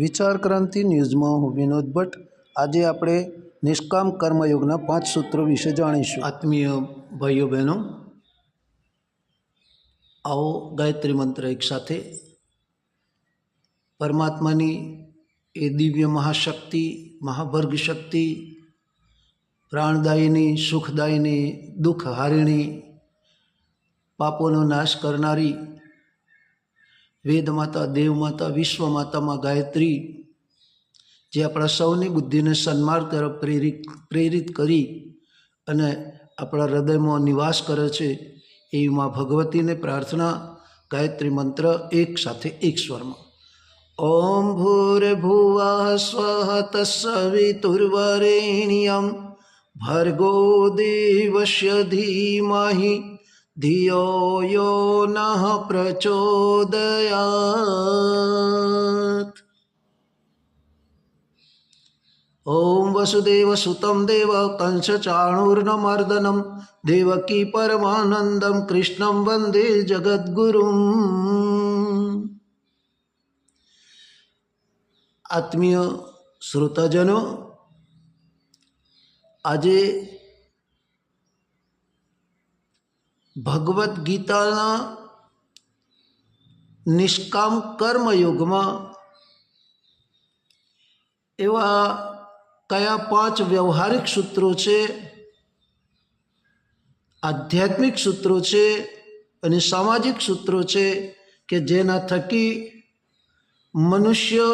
વિચાર ક્રાંતિ ન્યૂઝમાં હું વિનોદ ભટ્ટ. આજે આપણે નિષ્કામ કર્મયોગના પાંચ સૂત્રો વિશે જાણીશું. આત્મીય ભાઈઓ બહેનો, આવો ગાયત્રી મંત્ર એક સાથે. પરમાત્માની એ દિવ્ય મહાશક્તિ, મહાભર્ગ શક્તિ, પ્રાણદાયિની, સુખદાયિની દુઃખ હારિણી પાપોનો નાશ કરનારી વેદ માતા દેવ માતા વિશ્વ માતામાં ગાયત્રી, જે આપણા સૌની બુદ્ધિને સન્માર્ગ તરફ પ્રેરિત પ્રેરિત કરી અને આપણા હૃદયમાં નિવાસ કરે છે, એવી માં ભગવતીને પ્રાર્થના, ગાયત્રી મંત્ર એક સાથે એક સ્વરમાં. ઓમ ભૂર્ભુવા સ્વઃ તત્સવિતુર્વરેણ્યમ ભર્ગો દેવશ્ય ધીમહિ ધિયો યો નઃ પ્રચોદયાત ઓમ વસુદેવસુતમ દેવ કંસચાણૂર્ણમર્દનમ દેવકી પરમાનંદમ કૃષ્ણમ વંદે જગદ્ગુરુમ આત્મીય શ્રોતાજનો આજે ભગવદ્ ગીતાના નિષ્કામ કર્મયુગમાં એવા કયા પાંચ વ્યવહારિક સૂત્રો છે, આધ્યાત્મિક સૂત્રો છે અને સામાજિક સૂત્રો છે કે જેના થકી મનુષ્ય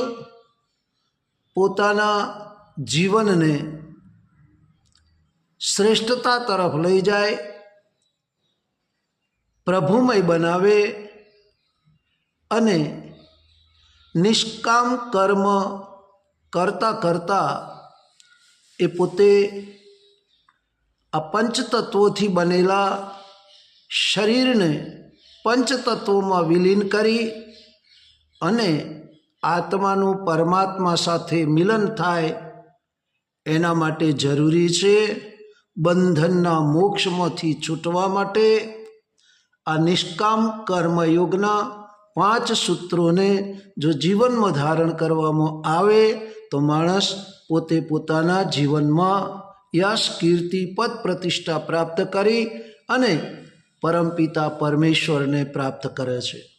પોતાના જીવનને શ્રેષ્ઠતા તરફ લઈ જાય પ્રભુમય બનાવે અને નિષ્કામ કર્મ કરતાં કરતાં એ પોતે આ પંચતત્વોથી બનેલા શરીરને પંચતત્વોમાં વિલીન કરી અને આત્માનું પરમાત્મા સાથે મિલન થાય એના માટે જરૂરી છે બંધનના મોક્ષમાંથી છૂટવા માટે આ નિષ્કામ કર્મયોગના પાંચ સૂત્રોને જો જીવનમાં ધારણ કરવામાં આવે, તો માણસ પોતે પોતાના જીવનમાં યશ, કીર્તિ, પદ પ્રતિષ્ઠા પ્રાપ્ત કરી અને પરમપિતા પરમેશ્વરને પ્રાપ્ત કરે છે.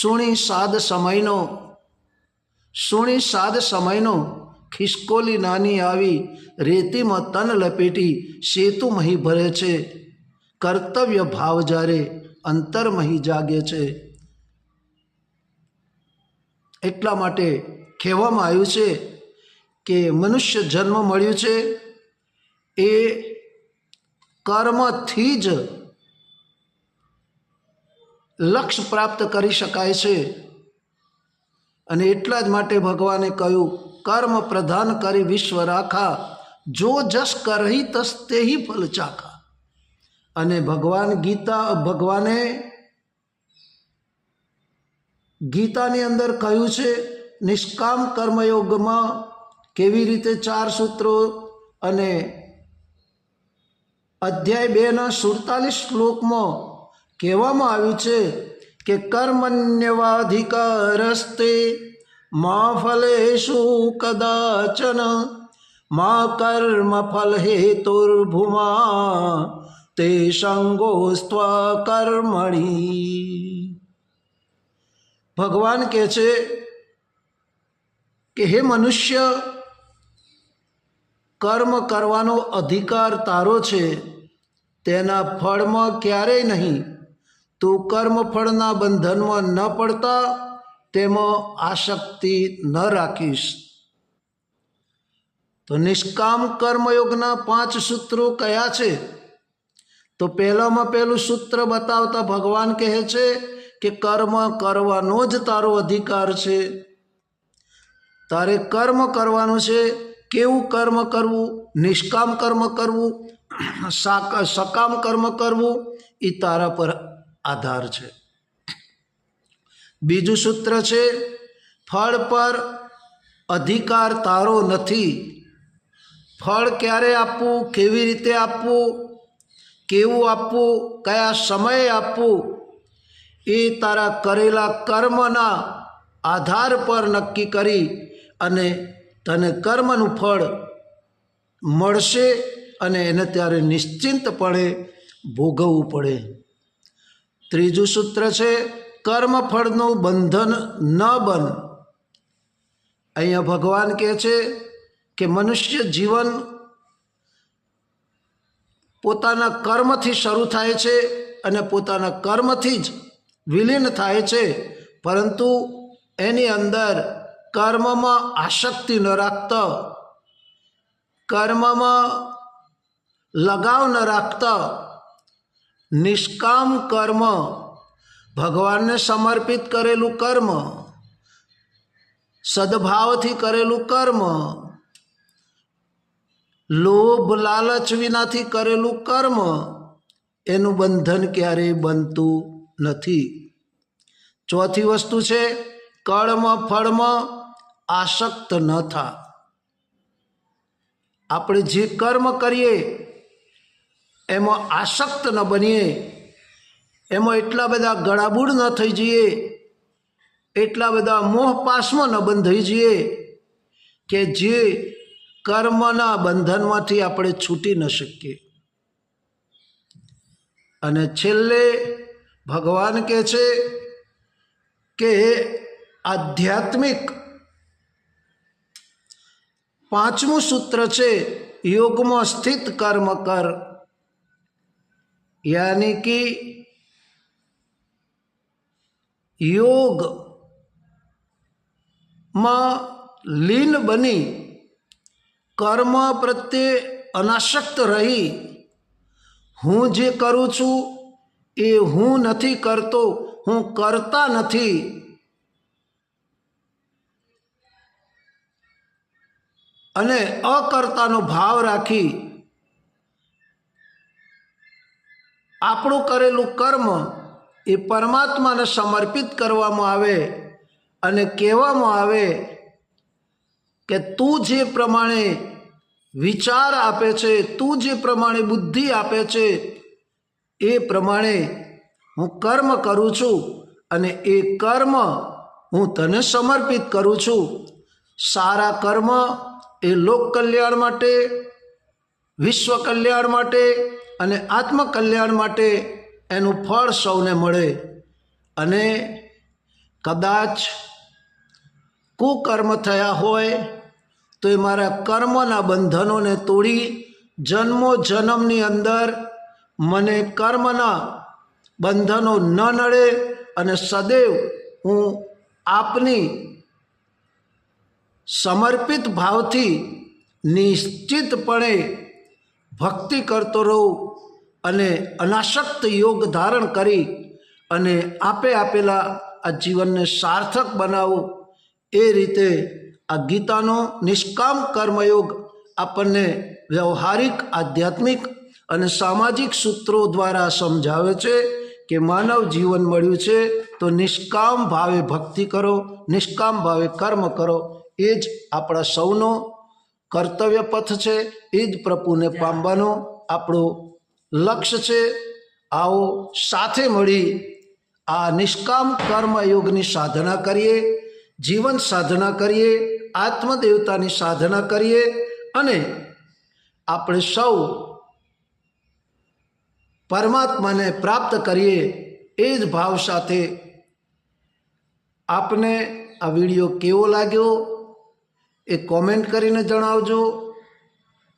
સુણી સાદ સમયનો, સુણી સાદ સમયનો ખિસકોલી નાની આવી રેતીમાં તન લપેટી સેતુમહી ભરે છે. કર્તવ્ય ભાવ જ્યારે અંતરમહી જાગે છે. એટલા માટે કહેવામાં આવ્યું છે કે મનુષ્ય જન્મ મળ્યું છે એ કર્મથી જ લક્ષ્ય પ્રાપ્ત કરી શકાય છે. અને એટલા જ માટે ભગવાને કહ્યું કર્મ પ્રધાન કરી વિશ્વ રાખા જો જસ કરહી તસ તેહી ફલ ચાખા અને ભગવાન ગીતા, ભગવાને ગીતાની અંદર કહ્યું છે, નિષ્કામ કર્મયોગમાં કેવી રીતે ચાર સૂત્રો અને અધ્યાય બેના સુડતાલીસ શ્લોકમાં કહેવામાં આવ્યું છે કે કર્મણ્યવાધિકારસ્તે મા ફલેશુ કદાચન મા કર્મ ફલ હેતુર્ભુમા તે સંગોસ્ત્વા કર્મણી ભગવાન કહે છે કે હે મનુષ્ય, કર્મ કરવાનો અધિકાર તારો છે, તેના ફળમાં ક્યારેય નહીં. તું કર્મફળના બંધનમાં ન પડતા તેમાં આસક્તિ ન રાખીશ. તો નિષ્કામ કર્મયોગના પાંચ સૂત્રો કયા છે? તો પહેલામાં પહેલું સૂત્ર બતાવતા ભગવાન કહે છે કે કર્મ કરવાનો જ તારો અધિકાર છે. તારે કર્મ કરવાનું છે, કેવું કર્મ કરવું? નિષ્કામ કર્મ કરવું સકામ કર્મ કરવું એ તારા પર આધાર છે. બીજું સૂત્ર છે, ફળ પર અધિકાર તારો નથી. ફળ ક્યારે આપવું, કેવી રીતે આપવું, કેવું આપવું, કયા સમયે આપવું, એ તારા કરેલા કર્મના આધાર પર નક્કી કરી અને તને કર્મનું ફળ મળશે અને એને ત્યારે નિશ્ચિંતપણે ભોગવવું પડે. ત્રીજું સૂત્ર છે કર્મફળનું બંધન ન બન. અહીંયા ભગવાન કહે છે કે મનુષ્ય જીવન પોતાના કર્મથી શરૂ થાય છે અને પોતાના કર્મથી જ વિલીન થાય છે. પરંતુ એની અંદર કર્મમાં આસક્તિ ન રાખતા, કર્મમાં લગાવ ન રાખતા, નિષ્કામ કર્મ ભગવાનને સમર્પિત કરેલું કર્મ, સદભાવથી કરેલું કર્મ, લોભ લાલચ વિનાથી કરેલું કર્મ, એનું બંધન ક્યારેય બનતું નથી. ચોથી વસ્તુ છે, કર્મ ફળમાં આસક્ત ન થા. આપણે જે કર્મ કરીએ, એમાં આસક્ત ન બનીએ એમાં એટલા બધા ગળાબૂળ ન થઈ જઈએ, એટલા બધા મોહ પાસમાં ન બંધાઈ જઈએ કે જે કર્મના બંધનમાંથી આપણે છૂટી ન શકીએ. અને છેલ્લે ભગવાન કહે છે કે આધ્યાત્મિક, પાંચમું સૂત્ર છે યોગમાં સ્થિત કર્મ કર. યાની કે યોગમાં લીન બની કર્મ પ્રત્યે અનાસક્ત રહી. હું જે કરું છું એ હું નથી કરતો, હું કરતા નથી. અને અકર્તાનો ભાવ રાખી આપણું કરેલું કર્મ એ પરમાત્માને સમર્પિત કરવામાં આવે અને કહેવામાં આવે કે તું જે પ્રમાણે વિચાર આપે છે, તું જે પ્રમાણે બુદ્ધિ આપે છે, એ પ્રમાણે હું કર્મ કરું છું અને એ કર્મ હું તને સમર્પિત કરું છું. સારા કર્મ એ લોક કલ્યાણ માટે, વિશ્વ કલ્યાણ માટે અને આત્મકલ્યાણ માટે એનું ફળ સૌને મળે. અને કદાચ કુકર્મ થયા હોય, તો એ મારા કર્મના બંધનોને તોડી જન્મો જન્મની અંદર મને કર્મના બંધનો ન નડે અને સદૈવ હું આપની સમર્પિત ભાવથી નિશ્ચિતપણે ભક્તિ કરતો રહું. અને અનાસક્ત યોગ ધારણ કરી અને આપે આપેલા આ જીવનને સાર્થક બનાવો એ રીતે આ ગીતાનો નિષ્કામ કર્મયોગ આપણને વ્યવહારિક આધ્યાત્મિક અને સામાજિક સૂત્રો દ્વારા સમજાવે છે કે માનવ જીવન મળ્યું છે તો નિષ્કામ ભાવે ભક્તિ કરો નિષ્કામ ભાવે કર્મ કરો એ જ આપણા સૌનો કર્તવ્ય પથ છે એ જ પ્રભુને પામવાનો આપણો લક્ષ્ય છે આવો સાથે મળી આ નિષ્કામ કર્મ યોગની સાધના કરીએ, જીવન સાધના કરીએ, આત્મદેવતાની સાધના કરીએ અને આપણે સૌ પરમાત્માને પ્રાપ્ત કરીએ એ જ ભાવ સાથે આપને આ વીડિયો કેવો લાગ્યો એ કોમેન્ટ કરીને જણાવજો,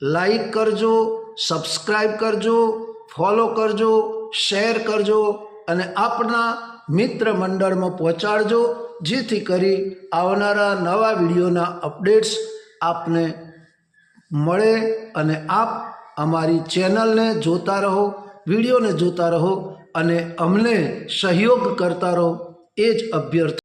લાઈક કરજો સબસ્ક્રાઈબ કરજો, ફોલો કરજો, શેર કરજો અને આપના મિત્ર મંડળમાં પહોંચાડજો, જેથી કરી આવનારા નવા વિડીયોના અપડેટ્સ આપને મળે અને આપ અમારી ચેનલને જોતા રહો, વિડીયોને જોતા રહો અને અમને સહયોગ કરતા રહો. એ જ અભ્યર્થ